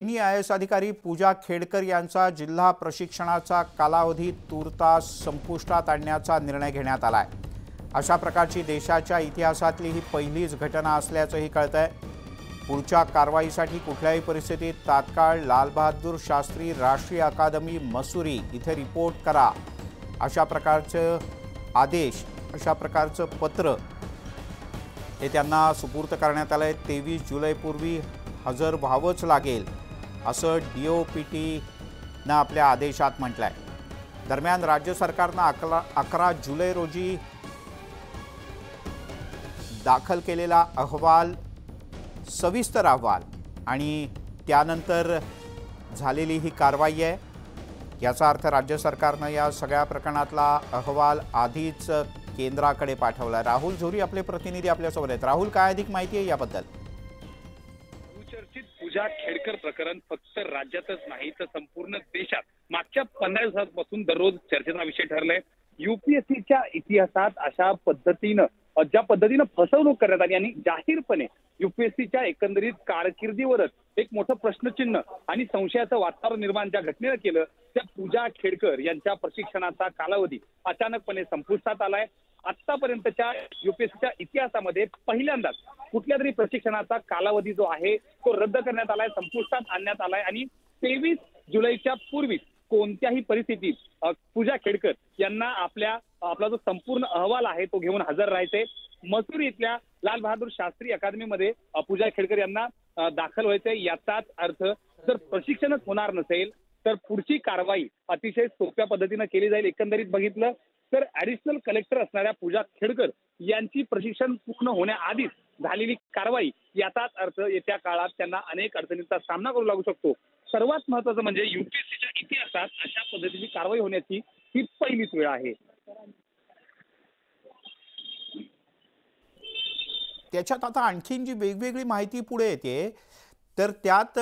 तिन्ही I S अधिकारी पूजा खेडकर यांचा जिल्हा प्रशिक्षणाचा कालावधी तूर्तास संपुष्टात आणण्याचा निर्णय घेण्यात आला आहे अशा प्रकारची देशाच्या इतिहासातली ही पहिलीच घटना असल्याचंही कळतं आहे पुढच्या कारवाईसाठी कुठल्याही परिस्थितीत तात्काळ लालबहादूर शास्त्री राष्ट्रीय अकादमी मसुरी इथे रिपोर्ट करा. अशा प्रकारचं आदेश अशा प्रकारचं पत्र हे त्यांना सुपूर्त करण्यात आलं आहे तेवीस जुलैपूर्वी हजर व्हावंच लागेल. असं डी ओ पी टीनं आपल्या आदेशात म्हटलं आहे दरम्यान राज्य सरकारनं अकरा अकरा जुलै रोजी दाखल केलेला अहवाल सविस्तर अहवाल आणि त्यानंतर झालेली ही कारवाई आहे. याचा अर्थ राज्य सरकारनं या सगळ्या प्रकरणातला अहवाल आधीच केंद्राकडे पाठवला राहुल झोरी आपले प्रतिनिधी आपल्यासोबत आहेत. राहुल काय अधिक माहिती आहे याबद्दल? पूजा खेडकर प्रकरण फक्त राज्यातच नाही तर संपूर्ण देशात मागच्या पंधरा दिवसांपासून दररोज चर्चेचा विषय ठरलाय. युपीएससीच्या इतिहासात अशा पद्धतीनं ज्या पद्धतीनं फसवणूक करण्यात आली आणि जाहीरपणे युपीएससीच्या एकंदरीत कारकिर्दीवरच एक मोठं प्रश्नचिन्ह आणि संशयाचं वातावरण निर्माण ज्या घटनेनं केलं त्या पूजा खेडकर यांच्या प्रशिक्षणाचा कालावधी अचानकपणे संपुष्टात आलाय. आतापर्यंतच्या युपीएससीच्या इतिहासामध्ये पहिल्यांदाच कुठल्या तरी प्रशिक्षणाचा कालावधी जो आहे तो रद्द करण्यात आलाय संपुष्टात आणण्यात आलाय आणि तेवीस जुलैच्या पूर्वीच कोणत्याही परिस्थितीत पूजा खेडकर यांना आपल्या आपला जो संपूर्ण अहवाल आहे तो घेऊन हजर राहायचे मसूर इथल्या लाल बहादूर शास्त्री अकादमीमध्ये पूजा खेडकर यांना दाखल व्हायचंय. याचाच अर्थ जर प्रशिक्षणच होणार नसेल तर पुढची कारवाई अतिशय सोप्या पद्धतीनं केली जाईल. एकंदरीत बघितलं तर ऍडिशनल कलेक्टर असणाऱ्या पूजा खेडकर यांची प्रशिक्षण पूर्ण होण्याआधीच झालेली कारवाई याचाच अर्थ येत्या काळात त्यांना अनेक अडचणींचा सामना करू लागू शकतो. सर्वात महत्वाचं म्हणजे युपीएससीच्या इतिहासात अशा पद्धतीची कारवाई होण्याची ही पहिलीच वेळ आहे. त्याच्यात आता आणखीन जी वेगवेगळी माहिती पुढे येते तर त्यात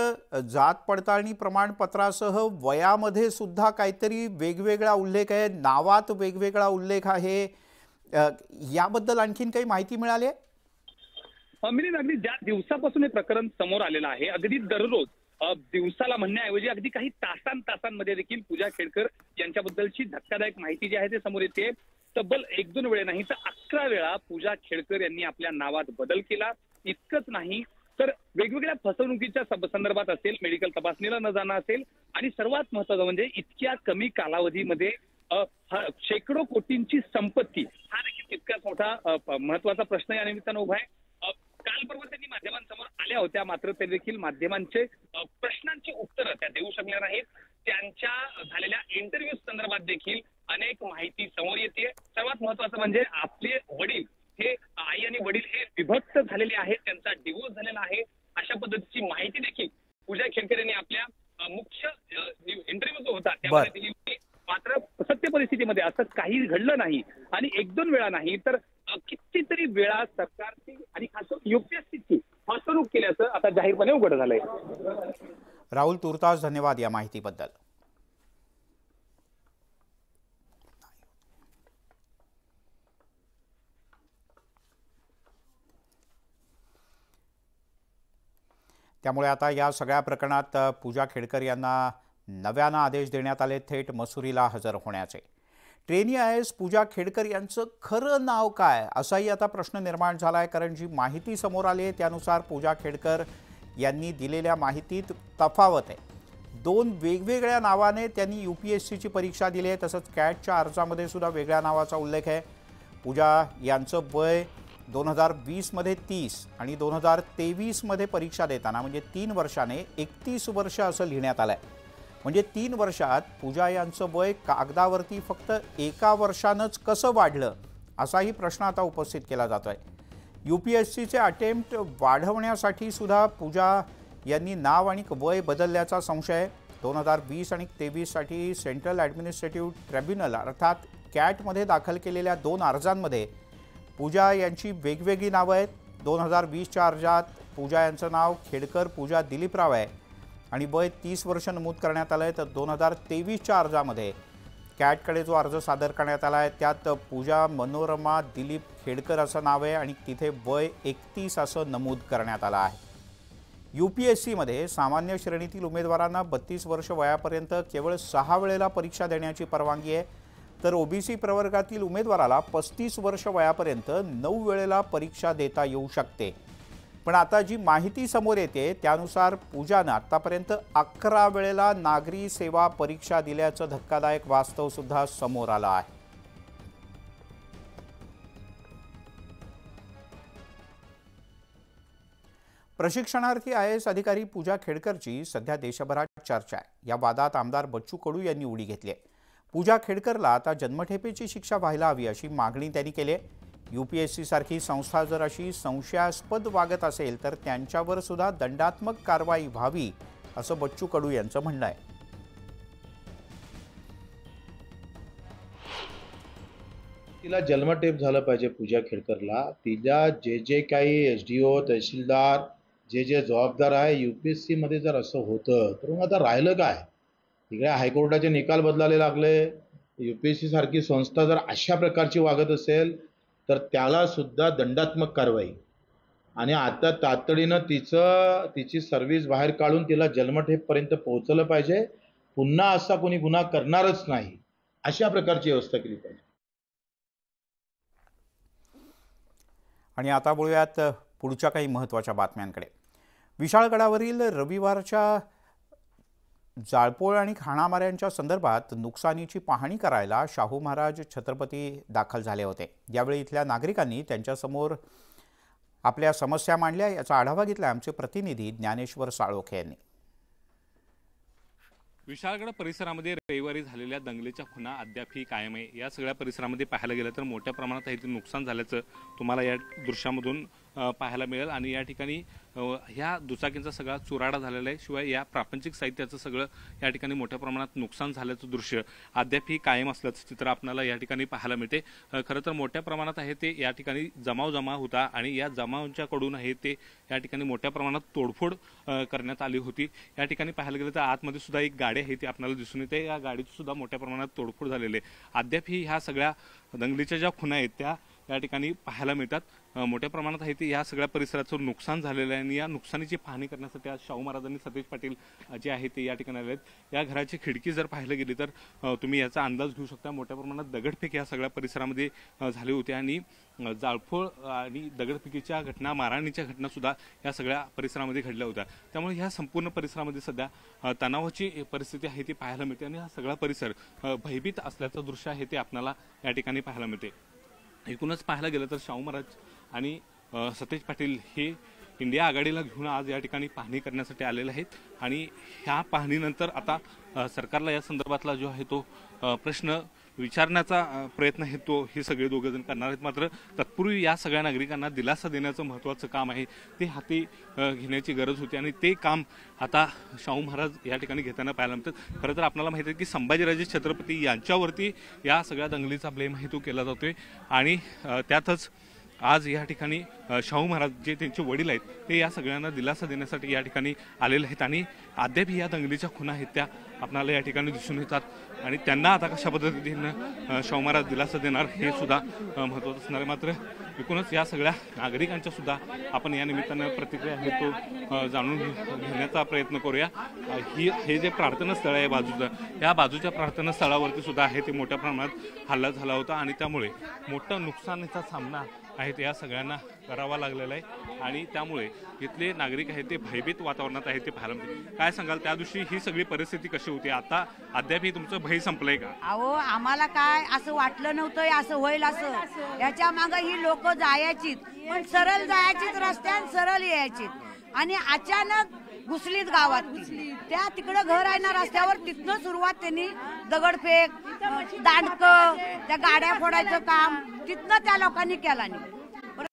जात पडताळणी प्रमाणपत्रासह वयामध्ये सुद्धा काहीतरी वेगवेगळा उल्लेख आहे नावात वेगवेगळा उल्लेख आहे. याबद्दल आणखीन काही माहिती मिळाली आहे? अगदी ज्या दिवसापासून हे प्रकरण समोर आलेलं आहे अगदी दररोज दिवसाला म्हणण्याऐवजी अगदी काही तासां तासांमध्ये देखील पूजा खेडकर यांच्याबद्दलची धक्कादायक माहिती जी आहे ते समोर येते. तब्बल एक दोन वेळे नाही तर अकरा वेळा पूजा खेडकर यांनी आपल्या नावात बदल केला. इतकंच नाही तर वेगवेगळ्या फसवणुकीच्या संदर्भात असेल मेडिकल तपासणीला न जाणं असेल आणि सर्वात महत्वाचं म्हणजे इतक्या कमी कालावधीमध्ये शेकडो कोटींची संपत्ती हा देखील तितकाच मोठा महत्त्वाचा प्रश्न या निमित्तानं उभा आहे. काल परवा आल्या होत्या मात्र ते देखील माध्यमांचे प्रश्नांची उत्तरं त्या देऊ शकल्या नाहीत. त्यांच्या झालेल्या इंटरव्ह्यू संदर्भात देखील अनेक माहिती समोर येते सर्वात महत्वाचं म्हणजे आपले वडील हे आई आणि वडील हे विभक्त झालेले आहेत त्यांचा डिवोर्स झालेला आहे अशा पद्धतीची माहिती देखील पूजा खेडकर यांनी आपल्या मुख्य इंटरव्ह्यू जो होता त्यामध्ये दिली होती मात्र सत्य परिस्थितीमध्ये असं काही घडलं नाही. आणि एक दोन वेळा नाही तर कितीतरी वेळा सरकारची आणि खास आता जाहीरपणे उघड झालंय. राहुल तुर्तास धन्यवाद या माहितीबद्दल. त्यामुळे आता या सगळ्या प्रकरणात पूजा खेडकर यांना नव्यानं आदेश देण्यात आले. थेट मसुरीला हजर होण्याचे. Trainee I S Pooja Khedkar यांचं खरं नाव काय? असाही आता प्रश्न निर्माण झाला आहे कारण जी माहिती समोर आली आहे त्यानुसार पूजा खेडकर यांनी दिलेल्या माहितीत तफावत आहे. दोन वेगवेगळ्या नावाने त्यांनी यू पी एस सीची परीक्षा दिली आहे तसंच कॅटच्या अर्जामध्ये सुद्धा वेगळ्या नावाचा उल्लेख आहे. पूजा यांचं वय दोन हजार वीसमध्ये तीस आणि दोन हजार तेवीसमध्ये परीक्षा देताना म्हणजे तीन वर्षाने एकतीस वर्ष असं लिहिण्यात आलं आहे म्हणजे तीन वर्षात पूजा यांचं वय कागदावरती फक्त एका वर्षानंच कसं वाढलं असाही प्रश्न आता उपस्थित केला जातो आहे यू पी एस सीचे अटेम्प्ट वाढवण्यासाठी सुद्धा पूजा यांनी नाव आणि वय बदलल्याचा संशय आहे. दोन हजार वीस आणि तेवीससाठी सेंट्रल ॲडमिनिस्ट्रेटिव्ह ट्रिब्युनल अर्थात कॅटमध्ये दाखल केलेल्या दोन अर्जांमध्ये पूजा यांची वेगवेगळी नावं आहेत. दोन हजार वीसच्या अर्जात पूजा यांचं नाव खेडकर पूजा दिलीपराव आहे. आणि वय तीस वर्ष नमूद करण्यात आलं आहे तर दोन हजार तेवीसच्या अर्जामध्ये कॅटकडे जो अर्ज सादर करण्यात आला आहे त्यात पूजा मनोरमा दिलीप खेडकर असं नाव आहे आणि तिथे वय एकतीस असं नमूद करण्यात आलं आहे. यू पी एस सीमध्ये सामान्य श्रेणीतील उमेदवारांना बत्तीस वर्ष वयापर्यंत केवळ सहा वेळेला परीक्षा देण्याची परवानगी आहे. तर ओबीसी प्रवर्गातील उमेदवाराला पस्तीस वर्ष वयापर्यंत नऊ वेळेला परीक्षा देता येऊ शकते. पण आता जी माहिती समोर येते त्यानुसार पूजानं आत्तापर्यंत अकरा वेळेला नागरी सेवा परीक्षा दिल्याचं धक्कादायक वास्तव सुद्धा समोर आलं आहे. प्रशिक्षणार्थी आय एस अधिकारी पूजा खेडकरची सध्या देशभरात चर्चा आहे. या वादात आमदार बच्चू कडू यांनी उडी घेतली आहे. पूजा खेडकरला आता जन्मठेपेची शिक्षा व्हायला हवी अशी मागणी त्यांनी केली आहे. यू पी एस सी सारखी संस्था जर अशी संशयास्पद वागत असेल तर त्यांच्यावर सुद्धा दंडात्मक कारवाई व्हावी असं बच्चू कडू यांचं म्हणणं आहे. तिला जन्मटेप झालं पाहिजे पूजा खेडकरला. तिला जे जे काही एस डी ओ तहसीलदार जे जे जबाबदार आहे यू पी एस सीमध्ये जर असं होतं तर मग आता राहिलं काय? तिकडे हायकोर्टाचे निकाल बदलायला लागले. यू पी एस सी सारखी संस्था जर अशा प्रकारची वागत असेल तर त्याला सुद्धा दंडात्मक कारवाई. आणि आता तातडीनं तिचं तिची सर्व्हिस बाहेर काढून तिला जन्मठेपपर्यंत पोहोचलं पाहिजे. पुन्हा असा कोणी गुन्हा करणारच नाही. अशा प्रकारची व्यवस्था केली पाहिजे. आणि आता बोलूयात पुढच्या काही महत्त्वाच्या बातम्यांकडे. विशाळगडावरील रविवारच्या जाळपोळ आणि खाणामाऱ्यांच्या संदर्भात नुकसानीची पाहणी करायला शाहू महाराज छत्रपती दाखल झाले होते. यावेळी इथल्या नागरिकांनी त्यांच्यासमोर आपल्या समस्या मांडल्या याचा आढावा घेतला आमचे प्रतिनिधी ज्ञानेश्वर साळोखे यांनी. विशाळगड परिसरामध्ये रविवारी झालेल्या दंगलीच्या खुना अद्यापही कायम आहे. या सगळ्या परिसरामध्ये पाहायला गेलं तर मोठ्या प्रमाणात इथे नुकसान झाल्याचं तुम्हाला या दृश्यामधून पाहायला मिळेल. आणि या ठिकाणी ह्या दुचाकींचा सगळा चुराडा झालेला आहे. शिवाय या प्रापंचिक साहित्याचं सगळं या ठिकाणी मोठ्या प्रमाणात नुकसान झाल्याचं दृश्य अद्यापही कायम असल्याचं चित्र आपल्याला या ठिकाणी पाहायला मिळते. खरं तर मोठ्या प्रमाणात आहे ते या ठिकाणी जमाव जमा होता आणि या जमावांच्याकडून आहे ते या ठिकाणी मोठ्या प्रमाणात तोडफोड करण्यात आली होती. या ठिकाणी पाहायला गेलं तर आतमध्ये सुद्धा एक गाडी आहे ती आपल्याला दिसून येते. या गाडीची सुद्धा मोठ्या प्रमाणात तोडफोड झालेली आहे. अद्यापही ह्या सगळ्या दंगलीच्या ज्या खुणा आहेत त्या या ठिकाणी पाहायला मिळतात. मोठ्या प्रमाणात आहे ते या सगळ्या परिसराचं नुकसान झालेलं आहे आणि या नुकसानीची पाहणी करण्यासाठी आज शाहू महाराजांनी सतीश पाटील जे आहे ते या ठिकाणी आले आहेत या घराची खिडकी जर पाहायला गेली तर तुम्ही याचा अंदाज घेऊ शकता. मोठ्या प्रमाणात दगडफेक या सगळ्या परिसरामध्ये झाली झाले होते आणि जाळफोळ आणि दगडफेकीच्या घटना मारहाणीच्या घटनासुद्धा या सगळ्या परिसरामध्ये घडल्या होत्या. त्यामुळे ह्या संपूर्ण परिसरामध्ये सध्या तणावाची परिस्थिती आहे ती पाहायला मिळते आणि हा सगळा परिसर भयभीत असल्याचं दृश्य आहे ते आपल्याला या ठिकाणी पाहायला मिळते. एकूणच पाहायला गेलं तर शाहू महाराज आणि सतेज पाटील हे इंडिया आघाडीला घेऊन आज या ठिकाणी पाहणी करण्यासाठी आलेले आहेत. आणि ह्या पाहणीनंतर आता सरकारला या संदर्भातला जो आहे तो प्रश्न विचारण्याचा प्रयत्न हे तो हे सगळे दोघंजण करणार आहेत. मात्र तत्पूर्वी या सगळ्या नागरिकांना दिलासा देण्याचं महत्त्वाचं काम आहे. ते हाती घेण्याची गरज होती आणि ते काम आता शाहू महाराज या ठिकाणी घेताना पाहायला मिळतात खरं तर आपल्याला माहिती आहे की संभाजीराजे छत्रपती यांच्यावरती या सगळ्या दंगलीचा ब्लेम आहे तो केला जातोय. आणि त्यातच आज या ठिकाणी शाहू महाराज जे त्यांचे वडील आहेत ते या सगळ्यांना दिलासा देण्यासाठी या ठिकाणी आलेले आहेत आणि अद्यापही या दंगलीच्या खुणा आहेत त्या आपणाला या ठिकाणी दिसून येतात. आणि त्यांना आता कशा पद्धतीनं शाहू महाराज दिलासा देणार हे सुद्धा अ, महत्त्वाचं असणार आहे. मात्र एकूणच या सगळ्या नागरिकांच्या सुद्धा आपण या निमित्तानं प्रतिक्रिया आहे तो जाणून घेण्याचा प्रयत्न करूया. ही हे जे प्रार्थना स्थळ आहे बाजूचं या बाजूच्या प्रार्थना स्थळावरती सुद्धा आहे ते मोठ्या प्रमाणात हल्ला झाला होता आणि त्यामुळे मोठं नुकसानीचा सामना आहेत या सगळ्यांना करावा लागलेला आहे. आणि त्यामुळे इथले नागरिक आहेत ते भयभीत वातावरणात आहेत ते पाहायला मिळते काय सांगाल? त्या दिवशी ही सगळी परिस्थिती कशी होती? आता अद्यापही तुमचं भय संपलंय का? अहो आम्हाला काय असं वाटलं नव्हतं असं होईल असं. याच्या मागे ही लोक जायचीत. पण सरळ जायचीत रस्त्यान सरळ यायची आणि अचानक घुसलीत गावात. त्या तिकडं घर आहे ना रस्त्यावर तिथनं सुरुवात त्यांनी दगडफेक दांडक त्या गाड्या फोडायचं काम तिथनं त्या लोकांनी केला नाही.